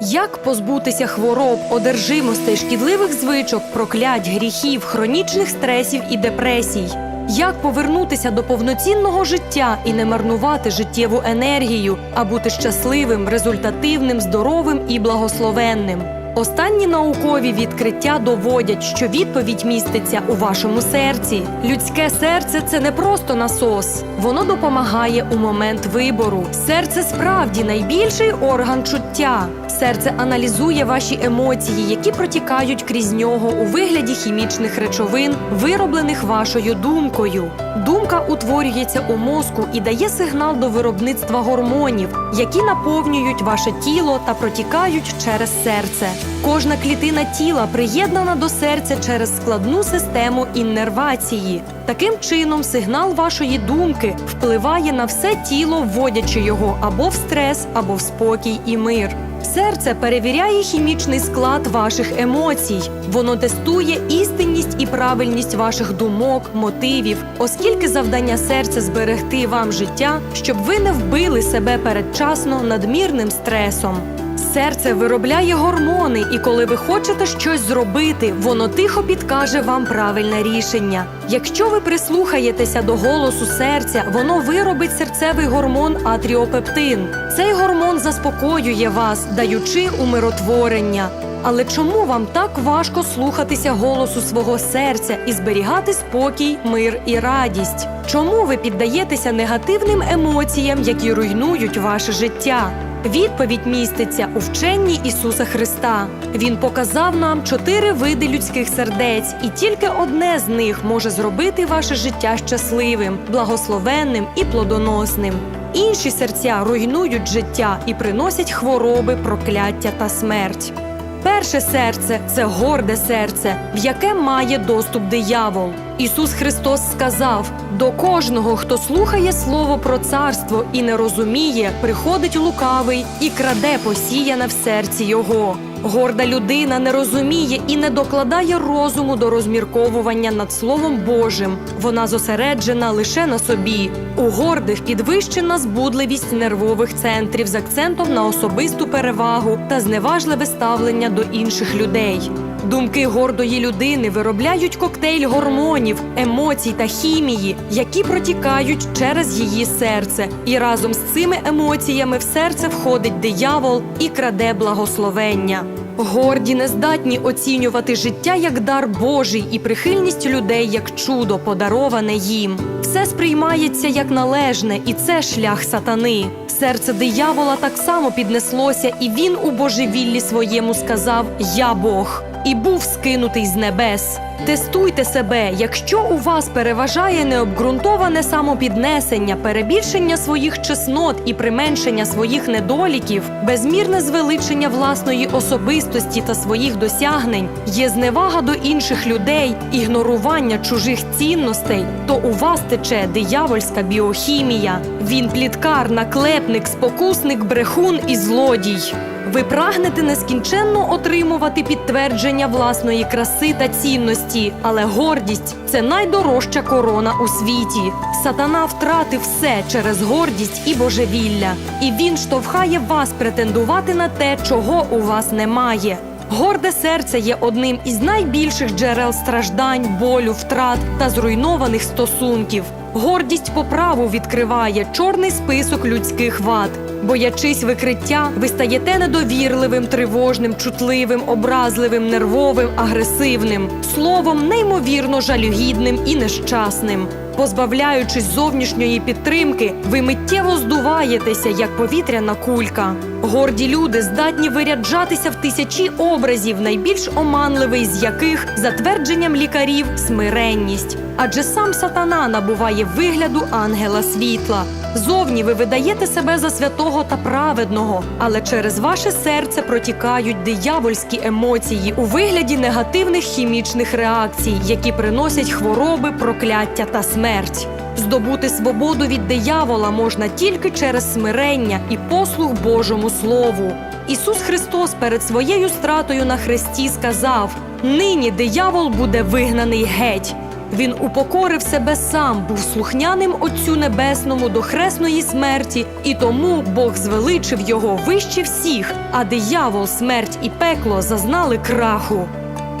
Як позбутися хвороб, одержимостей, шкідливих звичок, проклять, гріхів, хронічних стресів і депресій? Як повернутися до повноцінного життя і не марнувати життєву енергію, а бути щасливим, результативним, здоровим і благословенним? Останні наукові відкриття доводять, що відповідь міститься у вашому серці. Людське серце це не просто насос, воно допомагає у момент вибору. Серце справді найбільший орган чуття. Серце аналізує ваші емоції, які протікають крізь нього у вигляді хімічних речовин, вироблених вашою думкою. Думка утворюється у мозку і дає сигнал до виробництва гормонів, які наповнюють ваше тіло та протікають через серце. Кожна клітина тіла приєднана до серця через складну систему іннервації. Таким чином, сигнал вашої думки впливає на все тіло, вводячи його або в стрес, або в спокій і мир. Серце перевіряє хімічний склад ваших емоцій. Воно тестує істинність і правильність ваших думок, мотивів, оскільки завдання серця зберегти вам життя, щоб ви не вбили себе передчасно надмірним стресом. Серце виробляє гормони, і коли ви хочете щось зробити, воно тихо підкаже вам правильне рішення. Якщо ви прислухаєтеся до голосу серця, воно виробить серцевий гормон атріопептин. Цей гормон заспокоює вас, даючи умиротворення. Але чому вам так важко слухатися голосу свого серця і зберігати спокій, мир і радість? Чому ви піддаєтеся негативним емоціям, які руйнують ваше життя? Відповідь міститься у вченні Ісуса Христа. Він показав нам чотири види людських сердець, і тільки одне з них може зробити ваше життя щасливим, благословенним і плодоносним. Інші серця руйнують життя і приносять хвороби, прокляття та смерть. Перше серце це горде серце, в яке має доступ диявол. Ісус Христос сказав: до кожного, хто слухає слово про царство і не розуміє, приходить лукавий і краде посіяне в серці його. Горда людина не розуміє і не докладає розуму до розмірковування над Словом Божим. Вона зосереджена лише на собі. У гордих підвищена збудливість нервових центрів з акцентом на особисту перевагу та зневажливе ставлення до інших людей. Думки гордої людини виробляють коктейль гормонів, емоцій та хімії, які протікають через її серце. І разом з цими емоціями в серце входить диявол і краде благословення. Горді не здатні оцінювати життя як дар Божий і прихильність людей як чудо, подароване їм. Все сприймається як належне, і це шлях сатани. Серце диявола так само піднеслося, і він у божевіллі своєму сказав: Я Бог і був скинутий з небес. Тестуйте себе, якщо у вас переважає необґрунтоване самопіднесення, перебільшення своїх чеснот і применшення своїх недоліків, безмірне звеличення власної особистості та своїх досягнень, є зневага до інших людей, ігнорування чужих цінностей, то у вас тече диявольська біохімія. Він пліткар, наклепник, спокусник, брехун і злодій. Ви прагнете нескінченно отримувати підтвердження власної краси та цінності, але гордість це найдорожча корона у світі. Сатана втратив все через гордість і божевілля, і він штовхає вас претендувати на те, чого у вас немає. Горде серце є одним із найбільших джерел страждань, болю, втрат та зруйнованих стосунків. Гордість по праву відкриває чорний список людських вад. Боячись викриття, ви стаєте недовірливим, тривожним, чутливим, образливим, нервовим, агресивним, словом, неймовірно жалюгідним і нещасним. Позбавляючись зовнішньої підтримки, ви миттєво здуваєтеся, як повітряна кулька. Горді люди здатні виряджатися в тисячі образів, найбільш оманливий з яких, за твердженням лікарів, смиренність. Адже сам сатана набуває вигляду ангела світла. Зовні ви видаєте себе за святого та праведного, але через ваше серце протікають диявольські емоції у вигляді негативних хімічних реакцій, які приносять хвороби, прокляття та смерть. Здобути свободу від диявола можна тільки через смирення і послуг Божому Слову. Ісус Христос перед своєю стратою на хресті сказав: Нині диявол буде вигнаний геть. Він упокорив себе сам, був слухняним Отцю Небесному до хресної смерті, і тому Бог звеличив його вище всіх, а диявол, смерть і пекло зазнали краху.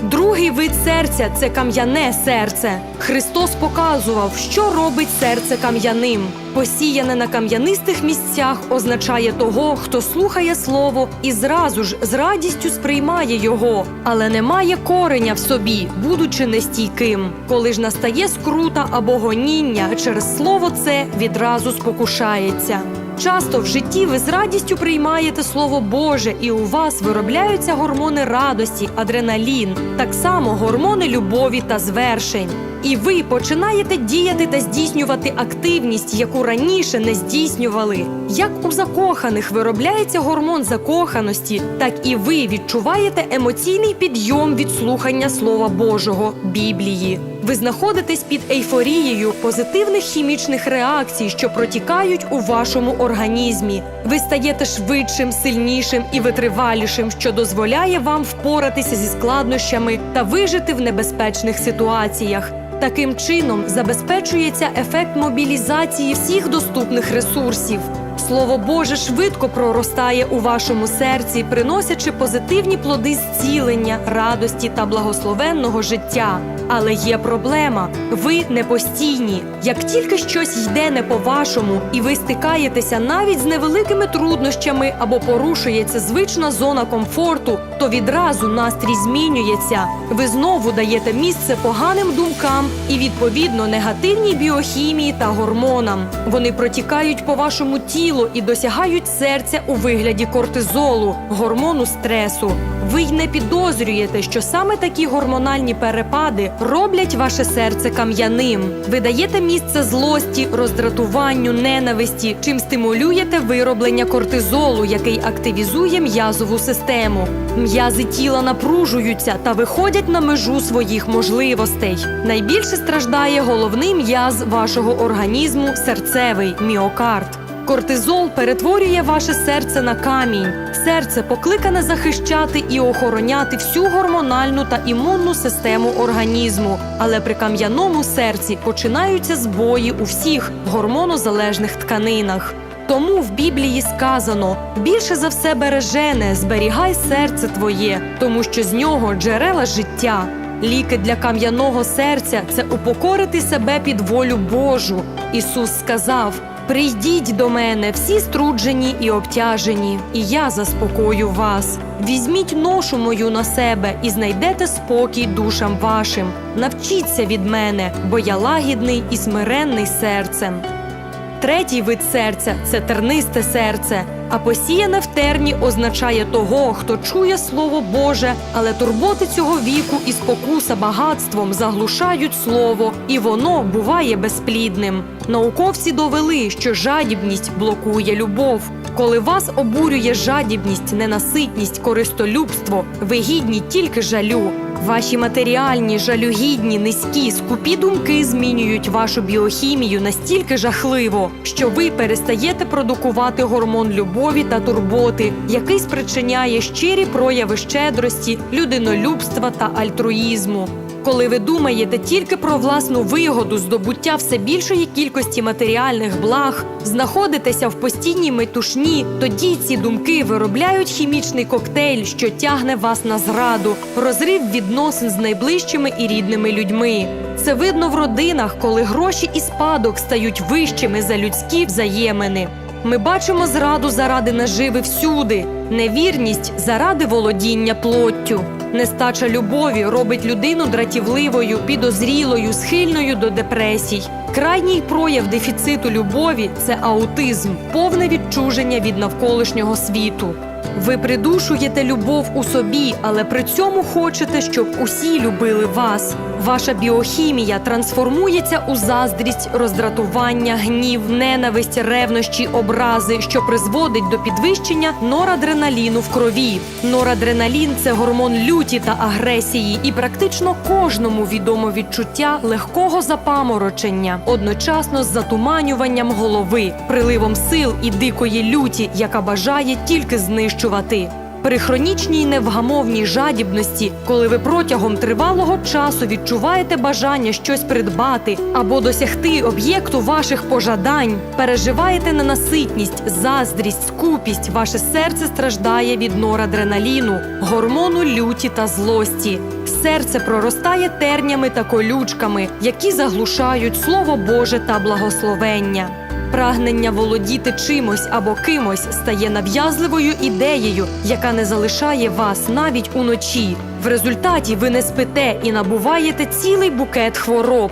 Другий вид серця це кам'яне серце. Христос показував, що робить серце кам'яним. Посіяне на кам'янистих місцях означає того, хто слухає слово і зразу ж з радістю сприймає його, але не має кореня в собі, будучи нестійким. Коли ж настає скрута або гоніння, через слово це відразу спокушається. Часто в житті ви з радістю приймаєте слово Боже, і у вас виробляються гормони радості, адреналін, так само гормони любові та звершень. І ви починаєте діяти та здійснювати активність, яку раніше не здійснювали. Як у закоханих виробляється гормон закоханості, так і ви відчуваєте емоційний підйом від слухання Слова Божого Біблії. Ви знаходитесь під ейфорією позитивних хімічних реакцій, що протікають у вашому організмі. Ви стаєте швидшим, сильнішим і витривалішим, що дозволяє вам впоратися зі складнощами та вижити в небезпечних ситуаціях. Таким чином забезпечується ефект мобілізації всіх доступних ресурсів. Слово Боже швидко проростає у вашому серці, приносячи позитивні плоди зцілення, радості та благословенного життя. Але є проблема: ви не постійні. Як тільки щось йде не по-вашому, і ви стикаєтеся навіть з невеликими труднощами або порушується звична зона комфорту, то відразу настрій змінюється. Ви знову даєте місце поганим думкам і відповідно негативній біохімії та гормонам. Вони протікають по вашому тілу і досягають серця у вигляді кортизолу, гормону стресу. Ви й не підозрюєте, що саме такі гормональні перепади роблять ваше серце кам'яним. Ви даєте місце злості, роздратуванню, ненависті, чим стимулюєте вироблення кортизолу, який активізує м'язову систему. М'язи тіла напружуються та виходять на межу своїх можливостей. Найбільше страждає головний м'яз вашого організму серцевий міокард. Кортизол перетворює ваше серце на камінь. Серце покликане захищати і охороняти всю гормональну та імунну систему організму. Але при кам'яному серці починаються збої у всіх гормонозалежних тканинах. Тому в Біблії сказано: більше за все бережене, зберігай серце твоє, тому що з нього джерела життя. Ліки для кам'яного серця це упокорити себе під волю Божу. Ісус сказав: Прийдіть до мене, всі струджені і обтяжені, і я заспокою вас. Візьміть ношу мою на себе і знайдете спокій душам вашим. Навчіться від мене, бо я лагідний і смиренний серцем. Третій вид серця це тернисте серце. А посіяне в терні означає того, хто чує слово Боже, але турботи цього віку і спокуса багатством заглушають слово, і воно буває безплідним. Науковці довели, що жадібність блокує любов. Коли вас обурює жадібність, ненаситність, користолюбство, ви гідні тільки жалю. Ваші матеріальні, жалюгідні, низькі, скупі думки змінюють вашу біохімію настільки жахливо, що ви перестаєте продукувати гормон любові та турботи, який спричиняє щирі прояви щедрості, людинолюбства та альтруїзму. Коли ви думаєте тільки про власну вигоду, здобуття все більшої кількості матеріальних благ, знаходитеся в постійній метушні, тоді ці думки виробляють хімічний коктейль, що тягне вас на зраду, розрив відносин з найближчими і рідними людьми. Це видно в родинах, коли гроші і спадок стають вищими за людські взаємини. Ми бачимо зраду заради наживи всюди, невірність заради володіння плоттю. Нестача любові робить людину дратівливою, підозрілою, схильною до депресій. Крайній прояв дефіциту любові це аутизм, повне відчуження від навколишнього світу. Ви придушуєте любов у собі, але при цьому хочете, щоб усі любили вас. Ваша біохімія трансформується у заздрість, роздратування, гнів, ненависть, ревнощі, образи, що призводить до підвищення норадреналіну в крові. Норадреналін це гормон люті та агресії, і практично кожному відомо відчуття легкого запаморочення, одночасно з затуманюванням голови, приливом сил і дикої люті, яка бажає тільки знищувати. При хронічній невгамовній жадібності, коли ви протягом тривалого часу відчуваєте бажання щось придбати або досягти об'єкту ваших пожадань, переживаєте ненаситність, заздрість, скупість, ваше серце страждає від норадреналіну, гормону люті та злості. Серце проростає тернями та колючками, які заглушають Слово Боже та благословення. Прагнення володіти чимось або кимось стає нав'язливою ідеєю, яка не залишає вас навіть уночі. В результаті ви не спите і набуваєте цілий букет хвороб.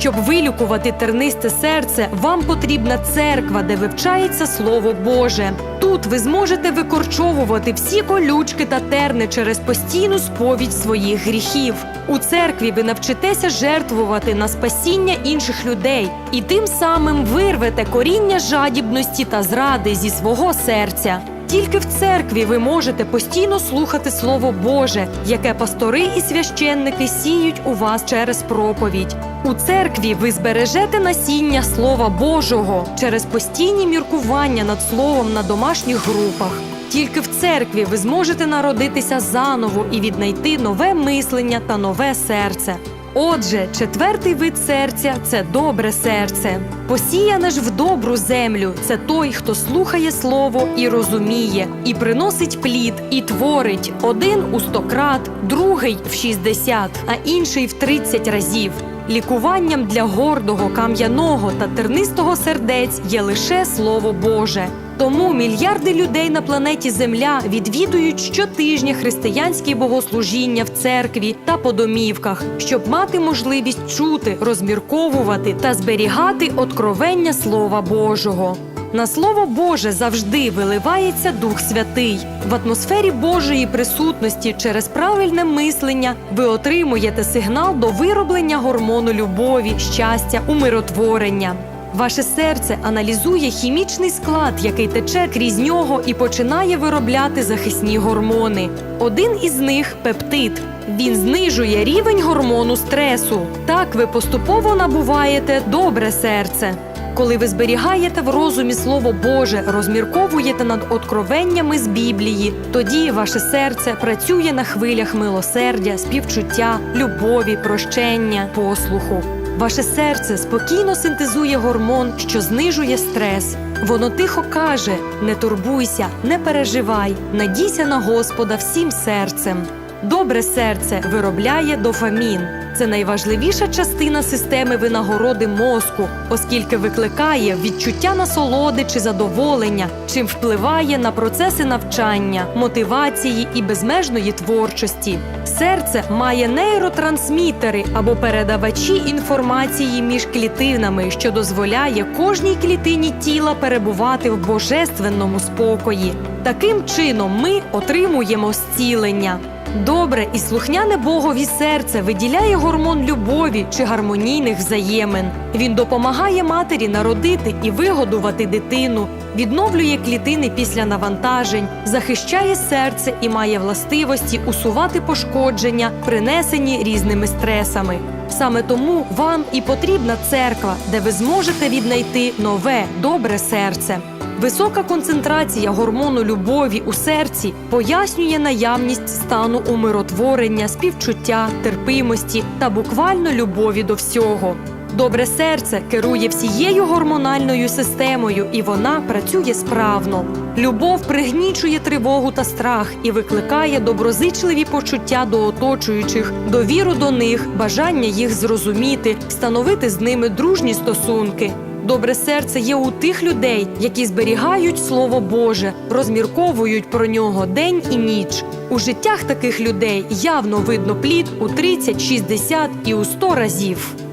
Щоб вилікувати тернисте серце, вам потрібна церква, де вивчається Слово Боже. Тут ви зможете викорчовувати всі колючки та терни через постійну сповідь своїх гріхів. У церкві ви навчитеся жертвувати на спасіння інших людей і тим самим вирвете коріння жадібності та зради зі свого серця. Тільки в церкві ви можете постійно слухати Слово Боже, яке пастори і священники сіють у вас через проповідь. У церкві ви збережете насіння Слова Божого через постійні міркування над словом на домашніх групах. Тільки в церкві ви зможете народитися заново і віднайти нове мислення та нове серце. Отже, четвертий вид серця це добре серце. Посіяне ж в добру землю це той, хто слухає слово і розуміє, і приносить плід, і творить один у сто крат, другий в шістдесят, а інший в тридцять разів. Лікуванням для гордого, кам'яного та тернистого сердець є лише Слово Боже. Тому мільярди людей на планеті Земля відвідують щотижня християнські богослужіння в церкві та по домівках, щоб мати можливість чути, розмірковувати та зберігати откровення Слова Божого. На слово Боже завжди виливається Дух Святий. В атмосфері Божої присутності через правильне мислення ви отримуєте сигнал до вироблення гормону любові, щастя, умиротворення. Ваше серце аналізує хімічний склад, який тече крізь нього і починає виробляти захисні гормони. Один із них пептид. Він знижує рівень гормону стресу. Так ви поступово набуваєте добре серце. Коли ви зберігаєте в розумі Слово Боже, розмірковуєте над откровеннями з Біблії, тоді ваше серце працює на хвилях милосердя, співчуття, любові, прощення, послуху. Ваше серце спокійно синтезує гормон, що знижує стрес. Воно тихо каже: не турбуйся, не переживай, надійся на Господа всім серцем. Добре серце виробляє дофамін. Це найважливіша частина системи винагороди мозку, оскільки викликає відчуття насолоди чи задоволення, чим впливає на процеси навчання, мотивації і безмежної творчості. Серце має нейротрансмітери або передавачі інформації між клітинами, що дозволяє кожній клітині тіла перебувати в божественному спокої. Таким чином ми отримуємо зцілення. Добре і слухняне Богові серце виділяє гормон любові чи гармонійних взаємин. Він допомагає матері народити і вигодувати дитину, відновлює клітини після навантажень, захищає серце і має властивості усувати пошкодження, принесені різними стресами. Саме тому вам і потрібна церква, де ви зможете віднайти нове добре серце. Висока концентрація гормону любові у серці пояснює наявність стану умиротворення, співчуття, терпимості та буквально любові до всього. Добре серце керує всією гормональною системою, і вона працює справно. Любов пригнічує тривогу та страх і викликає доброзичливі почуття до оточуючих, довіру до них, бажання їх зрозуміти, встановити з ними дружні стосунки. Добре серце є у тих людей, які зберігають Слово Боже, розмірковують про нього день і ніч. У життях таких людей явно видно плід у 30, 60 і у 100 разів.